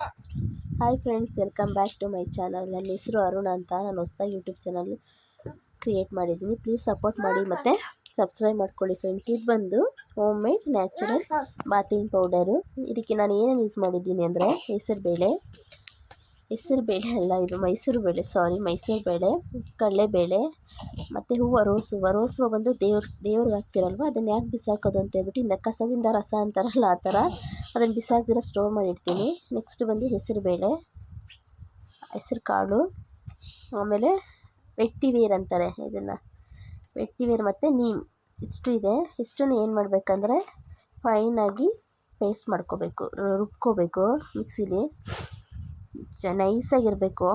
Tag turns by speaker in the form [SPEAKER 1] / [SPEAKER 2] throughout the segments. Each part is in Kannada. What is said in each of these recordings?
[SPEAKER 1] Hi friends, welcome back to my channel. ನನ್ನ ಹೆಸರು ಅರುಣ್ ಅಂತ. ನಾನು ಹೊಸ್ದಾಗಿ ಯೂಟ್ಯೂಬ್ ಚಾನಲ್ ಕ್ರಿಯೇಟ್ ಮಾಡಿದ್ದೀನಿ. ಪ್ಲೀಸ್ ಸಪೋರ್ಟ್ ಮಾಡಿ ಮತ್ತು ಸಬ್ಸ್ಕ್ರೈಬ್ ಮಾಡ್ಕೊಳ್ಳಿ ಫ್ರೆಂಡ್ಸ್. ಇದು ಬಂದು home made natural bathing powder. ಇದಕ್ಕೆ ನಾನು ಏನೇನು ಯೂಸ್ ಮಾಡಿದ್ದೀನಿ ಅಂದರೆ ಹೆಸರುಬೇಳೆ ಹೆಸರುಬೇಳೆ ಅಲ್ಲ ಇದು ಮೈಸೂರು ಬೇಳೆ ಸಾರಿ ಮೈಸೂರು ಬೇಳೆ ಕಡಲೆಬೇಳೆ ಮತ್ತು ಹೂವು ರೋಸು ಹೂವು ರೋಸು ಹೂವು ಬಂದು ದೇವ್ರ, ದೇವ್ರಿಗೆ ಹಾಕ್ತಿರಲ್ವ? ಅದನ್ನು ಯಾಕೆ ಬಿಸಾಕೋದು ಅಂತ ಹೇಳ್ಬಿಟ್ಟು ಇನ್ನು ಕಸದಿಂದ ರಸ ಅಂತಾರಲ್ಲ ಆ ಥರ ಅದನ್ನು ಬಿಸಾಕಿದ್ರೆ ಸ್ಟೋರ್ ಮಾಡಿರ್ತೀನಿ. ನೆಕ್ಸ್ಟ್ ಬಂದು ಹೆಸರು ಬೇಳೆ, ಹೆಸರು ಕಾಳು, ಆಮೇಲೆ ವೆಟ್ಟಿವೇರ್ ಅಂತಾರೆ ಇದನ್ನು. ವೆಟ್ಟಿವೇರ್ ಮತ್ತು ನೀಮ್, ಇಷ್ಟು ಇದೆ. ಇಷ್ಟನ್ನು ಏನು ಮಾಡಬೇಕಂದ್ರೆ ಫೈನಾಗಿ ಪೇಸ್ಟ್ ಮಾಡ್ಕೋಬೇಕು, ರುಬ್ಕೋಬೇಕು ಮಿಕ್ಸಿಲಿ ಚ ನೈಸಾಗಿರಬೇಕು.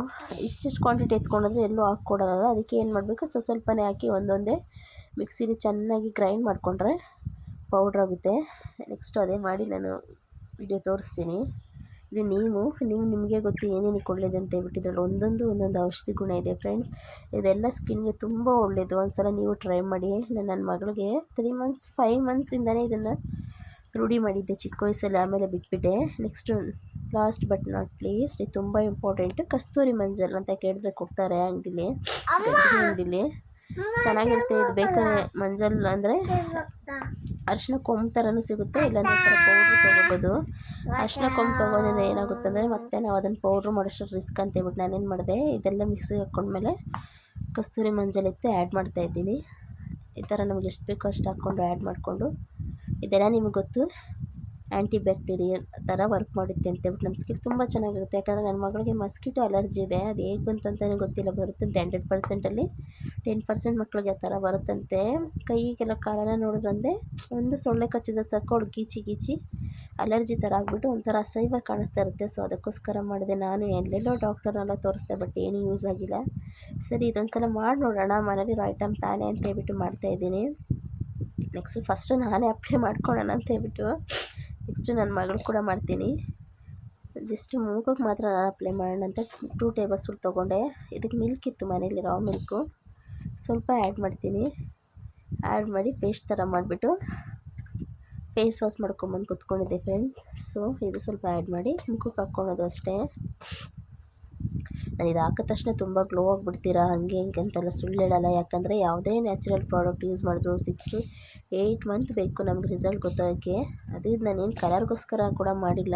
[SPEAKER 1] ಇಷ್ಟಿಷ್ಟು ಕ್ವಾಂಟಿಟಿ ಎತ್ಕೊಂಡ್ರೆ ಎಲ್ಲೂ ಹಾಕ್ಕೊಡೋಲ್ಲ. ಅದಕ್ಕೆ ಏನು ಮಾಡಬೇಕು? ಸ್ವಲ್ಪ ಹಾಕಿ ಒಂದೊಂದೇ ಮಿಕ್ಸಿಲಿ ಚೆನ್ನಾಗಿ ಗ್ರೈಂಡ್ ಮಾಡಿಕೊಂಡ್ರೆ ಪೌಡ್ರ್ ಆಗುತ್ತೆ. ನೆಕ್ಸ್ಟ್ ಅದೇ ಮಾಡಿ ನಾನು ವಿಡಿಯೋ ತೋರಿಸ್ತೀನಿ. ಇದು ನೀವು ನೀವು ನಿಮಗೆ ಗೊತ್ತು ಏನೇನು ಒಳ್ಳೇದು ಅಂತ ಹೇಳ್ಬಿಟ್ಟು ಒಂದೊಂದು ಒಂದೊಂದು ಔಷಧಿ ಗುಣ ಇದೆ ಫ್ರೆಂಡ್ಸ್ ಇದೆಲ್ಲ ಸ್ಕಿನ್ಗೆ ತುಂಬ ಒಳ್ಳೆಯದು ಒಂದು ಸಲ ನೀವು ಟ್ರೈ ಮಾಡಿ. ನಾನು ನನ್ನ ಮಗಳಿಗೆ ತ್ರೀ ಮಂತ್ಸ್ ಫೈವ್ ಮಂತ್ಸಿಂದಲೇ ಇದನ್ನು ರೂಢಿ ಮಾಡಿದ್ದೆ ಚಿಕ್ಕ ವಯಸ್ಸಲ್ಲಿ. ಆಮೇಲೆ ಬಿಟ್ಬಿಟ್ಟೆ. Next last but not least ಇದು ತುಂಬ ಇಂಪಾರ್ಟೆಂಟ್ ಕಸ್ತೂರಿ ಮಂಜಲ್ ಅಂತ ಕೇಳಿದ್ರೆ ಕೊಡ್ತಾರೆ ಅಂಗಡಿಲಿ. ಅಂಗಡಿಲಿ. ಚೆನ್ನಾಗಿರುತ್ತೆ ಇದು ಬೇಕಾದ್ರೆ ಮಂಜಲ್ ಅಂದರೆ ಅರಿಶಿನ ಕೊಂಬ್ ಥರನೂ ಸಿಗುತ್ತೆ ಇಲ್ಲಾಂದ್ರೆ ಥರ ಪೌಡ್ರ್ ತೊಗೋಬೋದು. ಅರಿಶಿನ ಕೊಂಬ್ ತೊಗೋದ್ರಿಂದ ಏನಾಗುತ್ತೆ ಅಂದರೆ ಮತ್ತೆ ನಾವು ಅದನ್ನು ಪೌಡ್ರ್ ಮಾಡೋಷ್ಟು ರಿಸ್ಕ್ ಅಂತ ಹೇಳ್ಬಿಟ್ಟು ನಾನೇನು ಮಾಡಿದೆ ಇದೆಲ್ಲ ಮಿಕ್ಸಿಗೆ ಹಾಕ್ಕೊಂಡ್ಮೇಲೆ ಕಸ್ತೂರಿ ಮಂಜಲ್ ಎತ್ತಿ ಆ್ಯಡ್ ಮಾಡ್ತಾಯಿದ್ದೀನಿ ಈ ಥರ ನಮ್ಗೆ ಎಷ್ಟು ಬೇಕೋ ಅಷ್ಟು ಹಾಕ್ಕೊಂಡು ಆ್ಯಡ್ ಮಾಡಿಕೊಂಡು ಇದೆಲ್ಲ ನಿಮಗೆ ಗೊತ್ತು. ಆ್ಯಂಟಿ ಬ್ಯಾಕ್ಟೀರಿಯಲ್ ಥರ ವರ್ಕ್ ಮಾಡುತ್ತೆ ಅಂತೇಳ್ಬಿಟ್ಟು ನಮ್ಮ ಸ್ಕಿನ್ ತುಂಬ ಚೆನ್ನಾಗಿರುತ್ತೆ. ಯಾಕಂದರೆ ನನ್ನ ಮಗಳಿಗೆ ಮಸ್ಕಿಟೋ ಅಲರ್ಜಿ ಇದೆ, ಅದು ಹೇಗೆ ಬಂತು ಅಂತಲೇ ಗೊತ್ತಿಲ್ಲ ಬರುತ್ತಂತೆ ಹಂಡ್ರೆಡ್ ಪರ್ಸೆಂಟಲ್ಲಿ. ಟೆನ್ ಪರ್ಸೆಂಟ್ ಮಕ್ಕಳಿಗೆ ಆ ಥರ ಬರುತ್ತಂತೆ. ಕೈಗೆಲ್ಲ ಕಾಲೆಲ್ಲ ನೋಡಿದ್ರಂದೆ ಒಂದು ಸೊಳ್ಳೆ ಕಚ್ಚಿದ ಸಾಕು ಅವ್ಳು ಗೀಚಿ ಗೀಚಿ ಅಲರ್ಜಿ ಥರ ಆಗಿಬಿಟ್ಟು ಒಂಥರ ಅಸಹ್ಯವಾಗಿ ಕಾಣಿಸ್ತಾ ಇರುತ್ತೆ. ಸೊ ಅದಕ್ಕೋಸ್ಕರ ಮಾಡಿದೆ ನಾನು. ಎಲ್ಲೆಲ್ಲೋ ಡಾಕ್ಟರ್ನೆಲ್ಲ ತೋರಿಸ್ದೆ, ಬಟ್ ಏನೂ ಯೂಸ್ ಆಗಿಲ್ಲ. ಸರಿ ಇದೊಂದು ಸಲ ಮಾಡಿ ನೋಡೋಣ. ಮನೇಲಿ ಐಟಮ್ ತಾನೇ ಅಂತ ಹೇಳ್ಬಿಟ್ಟು ಮಾಡ್ತಾಯಿದ್ದೀನಿ ನೆಕ್ಸ್ಟ್ ಫಸ್ಟು ನಾನೇ ಅಪ್ಲೈ ಮಾಡ್ಕೊಳ್ಳೋಣ ಅಂತ ಹೇಳ್ಬಿಟ್ಟು ನೆಕ್ಸ್ಟು ನನ್ನ ಮಗಳು ಕೂಡ ಮಾಡ್ತೀನಿ. ಜಸ್ಟ್ ಮೂಗಕ್ಕೆ ಮಾತ್ರ ನಾನು ಅಪ್ಲೈ ಮಾಡೋಣ ಅಂತ ಟೂ ಟೇಬಲ್ ಸ್ಪೂನ್ ತೊಗೊಂಡೆ. ಇದಕ್ಕೆ ಮಿಲ್ಕ್ ಇತ್ತು ಮನೇಲಿ ರಾ ಮಿಲ್ಕು ಸ್ವಲ್ಪ ಆ್ಯಡ್ ಮಾಡ್ತೀನಿ. ಆ್ಯಡ್ ಮಾಡಿ ಪೇಸ್ಟ್ ಥರ ಮಾಡಿಬಿಟ್ಟು ಫೇಸ್ ವಾಶ್ ಮಾಡ್ಕೊಂಬಂದು ಕುತ್ಕೊಂಡಿದ್ದೆ ಫ್ರೆಂಡ್ಸ್ ಸೊ ಇದು ಸ್ವಲ್ಪ ಆ್ಯಡ್ ಮಾಡಿ ಮುಖಕ್ಕೆ ಹಾಕ್ಕೊಳೋದು ಅಷ್ಟೇ. ನಾನು ಇದು ಹಾಕಿದ ತಕ್ಷಣ ತುಂಬ ಗ್ಲೋ ಆಗಿಬಿಡ್ತೀರಾ? ಹಾಗೆ ಹಿಂಗೆ ಅಂತೆಲ್ಲ ಸುಳ್ಳು ಹೇಳಲ್ಲ. ಯಾಕಂದರೆ ಯಾವುದೇ ನ್ಯಾಚುರಲ್ ಪ್ರಾಡಕ್ಟ್ ಯೂಸ್ ಮಾಡಿದ್ರು ಸಿಕ್ಸ್ ಟು ಏಯ್ಟ್ ಮಂತ್ ಬೇಕು ನಮ್ಗೆ ರಿಸಲ್ಟ್ ಗೊತ್ತಾಗೋಕ್ಕೆ. ಅದು ಇದು ನಾನೇನು ಕಲರ್ಗೋಸ್ಕರ ಕೂಡ ಮಾಡಿಲ್ಲ.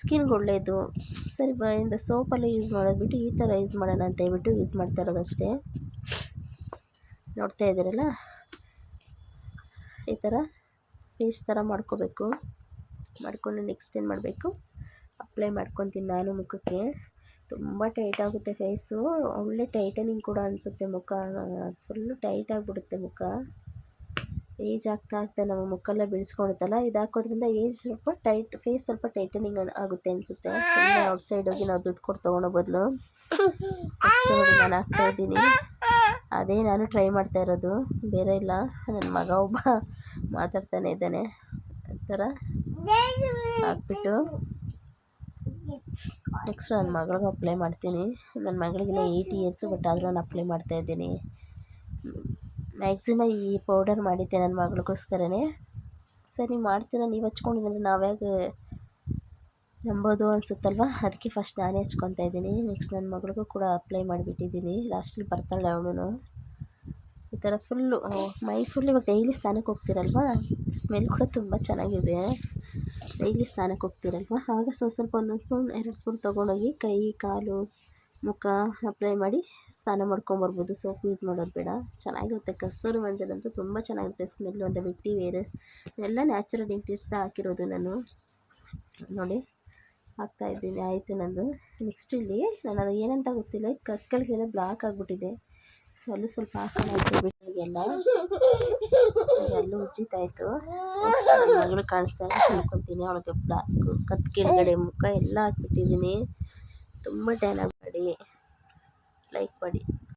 [SPEAKER 1] ಸ್ಕಿನ್ಗೆ ಒಳ್ಳೆಯದು ಸರಿ ಇಂದ ಸೋಪಲ್ಲೇ ಯೂಸ್ ಮಾಡೋದು ಬಿಟ್ಟು ಈ ಥರ ಯೂಸ್ ಮಾಡೋಣ ಅಂತ ಹೇಳ್ಬಿಟ್ಟು ಯೂಸ್ ಮಾಡ್ತಾ ಇರೋದಷ್ಟೇ. ನೋಡ್ತಾ ಇದ್ದೀರಲ್ಲ? ಈ ಥರ ಫೇಸ್ ಥರ ಮಾಡ್ಕೋಬೇಕು. ಮಾಡಿಕೊಂಡು ನೆಕ್ಸ್ಟ್ ಏನು ಮಾಡಬೇಕು? ಅಪ್ಲೈ ಮಾಡ್ಕೊತೀನಿ ನಾನು ಮುಖಕ್ಕೆ. ತುಂಬ ಟೈಟ್ ಆಗುತ್ತೆ ಫೇಸು ಒಳ್ಳೆ ಟೈಟನಿಂಗ್ ಕೂಡ ಅನಿಸುತ್ತೆ ಮುಖ. ಫುಲ್ಲು ಟೈಟ್ ಆಗಿಬಿಡುತ್ತೆ ಮುಖ. ಏಜ್ ಆಗ್ತಾ ಆಗ್ತಾ ನಮ್ಮ ಮುಖಲ್ಲ ಬೆಳೆಸ್ಕೊಳುತ್ತಲ್ಲ, ಇದು ಹಾಕೋದ್ರಿಂದ ಏಜ್ ಸ್ವಲ್ಪ ಟೈಟ್ ಫೇಸ್ ಸ್ವಲ್ಪ ಟೈಟನಿಂಗ್ ಆಗುತ್ತೆ ಅನಿಸುತ್ತೆ. ಸುಮ್ಮನೆ ಔಟ್ಸೈಡ್ ಹೋಗಿ ನಾವು ದುಡ್ಡು ಕೊಟ್ಟು ತೊಗೊಳೋ ಬದಲು. ನಾನು ಹಾಕ್ತಾ ಇದ್ದೀನಿ. ಅದೇ ನಾನು ಟ್ರೈ ಮಾಡ್ತಾ ಇರೋದು. ಬೇರೆ ಇಲ್ಲ. ನನ್ನ ಮಗ ಒಬ್ಬ ಮಾತಾಡ್ತಾನೆ ಇದ್ದಾನೆ. ಆ ಥರ ಹಾಕ್ಬಿಟ್ಟು ನೆಕ್ಸ್ಟ್ ನನ್ನ ಮಗಳಿಗೆ ಅಪ್ಲೈ ಮಾಡ್ತೀನಿ. ನನ್ನ ಮಗಳಿಗಿನ ಏಯ್ಟ್ ಇಯರ್ಸು ಬಟ್ ಆದರೂ ನಾನು ಅಪ್ಲೈ ಮಾಡ್ತಾಯಿದ್ದೀನಿ ಮ್ಯಾಕ್ಸಿಮಮ್ ಈ ಪೌಡರ್ ಮಾಡಿದ್ದೆ ನನ್ನ ಮಗಳಿಗೋಸ್ಕರನೇ. ಸರಿ, ಮಾಡ್ತೀರ? ನೀವು ಹಚ್ಕೊಂಡಿದ್ರೆ ನಾವ್ಯಾಗ ನಂಬೋದು ಅನಿಸುತ್ತಲ್ವ? ಅದಕ್ಕೆ ಫಸ್ಟ್ ನಾನೇ ಹಚ್ಕೊತಾ ಇದ್ದೀನಿ. ನೆಕ್ಸ್ಟ್ ನನ್ನ ಮಗಳಿಗೂ ಕೂಡ ಅಪ್ಲೈ ಮಾಡಿಬಿಟ್ಟಿದ್ದೀನಿ. ಲಾಸ್ಟಲ್ಲಿ ಬರ್ತಾಳೆ ಅವಳು. ಈ ಥರ ಫುಲ್ಲು ಮೈ ಫುಲ್ ಇವಾಗ ಡೈಲಿ ಸ್ನಾನಕ್ಕೆ ಹೋಗ್ತಿರಲ್ವಾ? ಸ್ಮೆಲ್ ಕೂಡ ತುಂಬ ಚೆನ್ನಾಗಿದೆ. ಡೈಲಿ ಸ್ನಾನಕ್ಕೆ ಹೋಗ್ತೀರಲ್ವ? ಆಗ ಸ್ವಲ್ಪ ಸ್ವಲ್ಪ ಒಂದೊಂದು ಸ್ಪೂನ್ ಎರಡು ಸ್ಪೂನ್ ತೊಗೊಂಡೋಗಿ ಕೈ, ಕಾಲು, ಮುಖ ಅಪ್ಲೈ ಮಾಡಿ ಸ್ನಾನ ಮಾಡ್ಕೊಂಬರ್ಬೋದು. ಸೋಪ್ ಯೂಸ್ ಮಾಡೋದು ಬೇಡ. ಚೆನ್ನಾಗಿರುತ್ತೆ. ಕಸ್ತೂರಿ ಮಂಜಲ್ ಅಂತೂ ತುಂಬ ಚೆನ್ನಾಗಿರುತ್ತೆ. ಸ್ಮೆಲ್ ಒಂದು ಬಿಟ್ಟಿ ವೇರ್ ಎಲ್ಲ ನ್ಯಾಚುರಲ್ ಇಂಗ್ರೀಡಿಯೆಂಟ್ಸ್ದ ಹಾಕಿರೋದು ನಾನು. ನೋಡಿ ಹಾಕ್ತಾಯಿದ್ದೀನಿ ಆಯಿತು ನಂದು. ನೆಕ್ಸ್ಟ್ ಇಲ್ಲಿ ನಾನು ಏನಂತ ಗೊತ್ತಿಲ್ಲ. ಕಕ್ಕಳಿಗೆಲ್ಲ ಬ್ಲಾಕ್ ಆಗಿಬಿಟ್ಟಿದೆ. ಸ್ವಲ್ಪ ಸ್ವಲ್ಪ ಹಾಕೋಣ ಬಿಟ್ಟಿಗೆಲ್ಲ ಎಲ್ಲ ಉಜ್ಜಿತಾಯಿತು ಮಗಳು ಕಾಣಿಸ್ತಾ ಅನ್ಕೊತೀನಿ. ಅವಳಿಗೆ ಬ್ಲಾಕು, ಕತ್ ಕೆಳಗಡೆ ಮುಖ ಎಲ್ಲ ಹಾಕ್ಬಿಟ್ಟಿದ್ದೀನಿ. ತುಂಬ ಟ್ಯಾನ್ ಮಾಡಿ ಲೈಕ್ ಮಾಡಿ.